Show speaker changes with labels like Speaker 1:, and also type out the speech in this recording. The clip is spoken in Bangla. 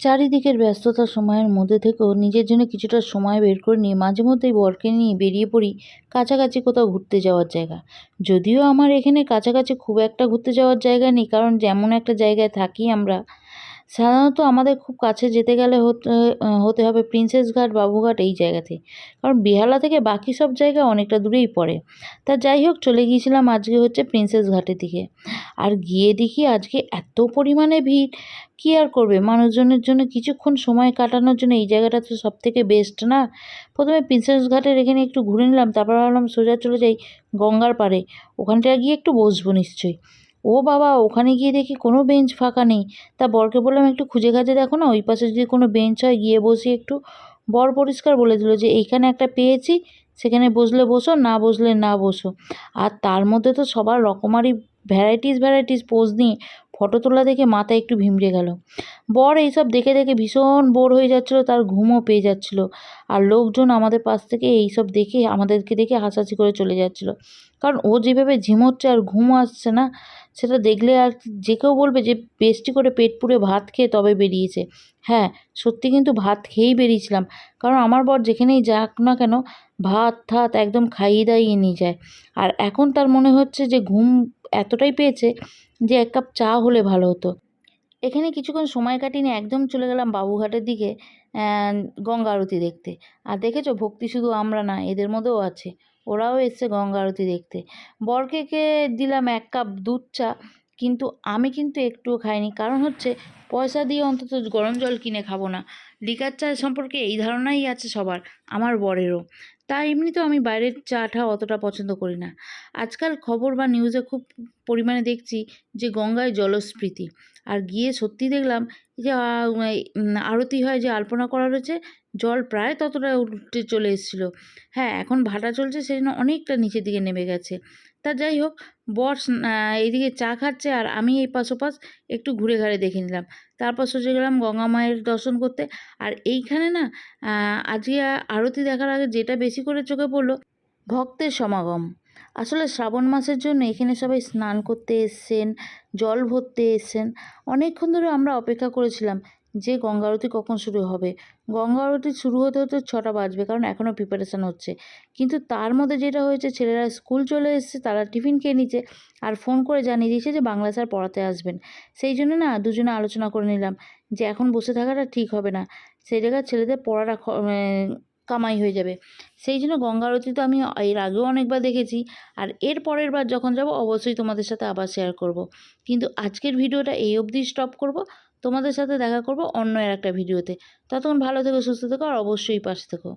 Speaker 1: চারিদিকের ব্যস্ততা সময়ের মধ্যে থেকেও নিজের জন্য কিছুটা সময় বের করে নিয়ে মাঝে মধ্যেই বরকে নিয়ে বেরিয়ে পড়ি কাছাকাছি কোথাও ঘুরতে যাওয়ার জায়গা। যদিও আমার এখানে কাছাকাছি খুব একটা ঘুরতে যাওয়ার জায়গা নেই, কারণ যেমন একটা জায়গায় থাকি আমরা সাধারণত আমাদের খুব কাছে যেতে গেলে হতে হতে হবে প্রিন্সেস ঘাট বাবুঘাট এই জায়গাতে। কারণ বেহালা থেকে বাকি সব জায়গা অনেকটা দূরেই পড়ে। তা যাই হোক, চলে গিয়েছিলাম আজকে হচ্ছে প্রিন্সেস ঘাটের দিকে। আর গিয়ে দেখি আজকে এত পরিমাণে ভিড়, কী আর করবে? মানুষজনের জন্য কিছুক্ষণ সময় কাটানোর জন্য এই জায়গাটা তো সব থেকে বেস্ট না? প্রথমে প্রিন্সেস ঘাটের এখানে একটু ঘুরে নিলাম, তারপর ভাবলাম সোজা চলে যাই গঙ্গার পাড়ে। ওখানটায় গিয়ে একটু বসবো নিশ্চয়ই। ও বাবা, ওখানে গিয়ে দেখি কোনো বেঞ্চ ফাঁকা নেই। তা বরকে বললাম, একটু খুঁজে খাজে দেখো না, ওই পাশে যদি কোনো বেঞ্চ হয়, গিয়ে বসি একটু। বর পরিষ্কার বলে দিল যে, এইখানে একটা পেয়েছি, সেখানে বসলে বসো, না বসলে না বসো। আর তার মধ্যে তো সবার রকমারি ভ্যারাইটিস ভ্যারাইটিস পোজ নিয়ে ফটো তোলা দেখে মাথা একটু ভিমড়ে গেল। বর এইসব দেখে দেখে ভীষণ বোর হয়ে যাচ্ছিল, তার ঘুমও পেয়ে যাচ্ছিল। আর লোকজন আমাদের পাশ থেকে এইসব দেখে আমাদেরকে দেখে হাসাহাসি করে চলে যাচ্ছিল। কারণ ও যেভাবে ঝিমোচ্ছে আর ঘুম আসছে না সেটা দেখলে আর যে কেউ বলবে যে বেশটি করে পেট পুড়ে ভাত খেয়ে তবে বেরিয়েছে। হ্যাঁ সত্যি কিন্তু ভাত খেয়েই বেরিয়েছিলাম। কারণ আমার বর যেখানেই যাক না কেন, ভাত ঠাত একদম খাইয়ে দাইয়ে নিয়ে যায়। আর এখন তার মনে হচ্ছে যে, ঘুম এতটাই পেয়েছে যে, এক কাপ চা হলে ভালো হতো। এখানে কিছুক্ষণ সময় কাটিয়ে নিয়ে একদম চলে গেলাম বাবুঘাটের দিকে গঙ্গা আরতি দেখতে। আর দেখেছ, ভক্তি শুধু আমরা না, এদের মধ্যেও আছে। ওরাও এসছে গঙ্গা আরতি দেখতে। বরকেকে দিলাম এক কাপ দুধ চা, কিন্তু আমি কিন্তু একটুও খাইনি। কারণ হচ্ছে পয়সা দিয়ে অন্তত গরম জল কিনে খাব না। লিকার চা সম্পর্কে এই ধারণাই আছে সবার, আমার বরেরও। তাই এমনিতেও আমি বাইরের চাটা অতটা পছন্দ করি না। আজকাল খবর বা নিউজে খুব পরিমাণে দেখছি যে গঙ্গায় জলস্ফীতি। আর গিয়ে সত্যি দেখলাম যে আরতি হয় যে আলপনা করা রয়েছে, জল প্রায় ততটা উঠে চলে এসেছিল। হ্যাঁ এখন ভাটা চলছে সেই জন্য অনেকটা নিচের দিকে নেমে গেছে। তা যাই হোক, বর এইদিকে চা খাচ্ছে আর আমি এই পাশোপাশ একটু ঘুরে ঘাড়ে দেখে নিলাম। তারপর সোজা গেলাম গঙ্গা মায়ের দর্শন করতে। আর এইখানে না আজকে আরতি দেখার আগে যেটা বেশি করে চোখে পড়ল, ভক্তের সমাগম। আসলে শ্রাবণ মাসের জন্য এখানে সবাই স্নান করতে এসছেন, জল ভরতে এসছেন। অনেকক্ষণ ধরে আমরা অপেক্ষা করেছিলাম যে গঙ্গা আরতি কখন শুরু হবে? গঙ্গা আরতি শুরু হতে হতে ছটা বাজবে, কারণ এখনও প্রিপারেশান হচ্ছে। কিন্তু তার মধ্যে যেটা হয়েছে, ছেলেরা স্কুল চলে এসছে, তারা টিফিন খেয়ে নিচ্ছে আর ফোন করে জানিয়ে দিয়েছে যে বাংলা স্যার পড়াতে আসবেন। সেই জন্য না দুজনে আলোচনা করে নিলাম যে এখন বসে থাকাটা ঠিক হবে না। সেই জায়গায় ছেলেদের পড়াটা কামাই হয়ে যাবে। সেই জন্য গঙ্গা আরতি তো আমি এর আগেও অনেকবার দেখেছি। আর এর পরের বার যখন যাব, অবশ্যই তোমাদের সাথে আবার শেয়ার করব। কিন্তু আজকের ভিডিওটা এই অবধি স্টপ করব। তোমাদের সাথে দেখা করব অন্য আর একটা ভিডিওতে। ততক্ষণ ভালো থেকো, সুস্থ থেকো, আর অবশ্যই পাশে থেকো।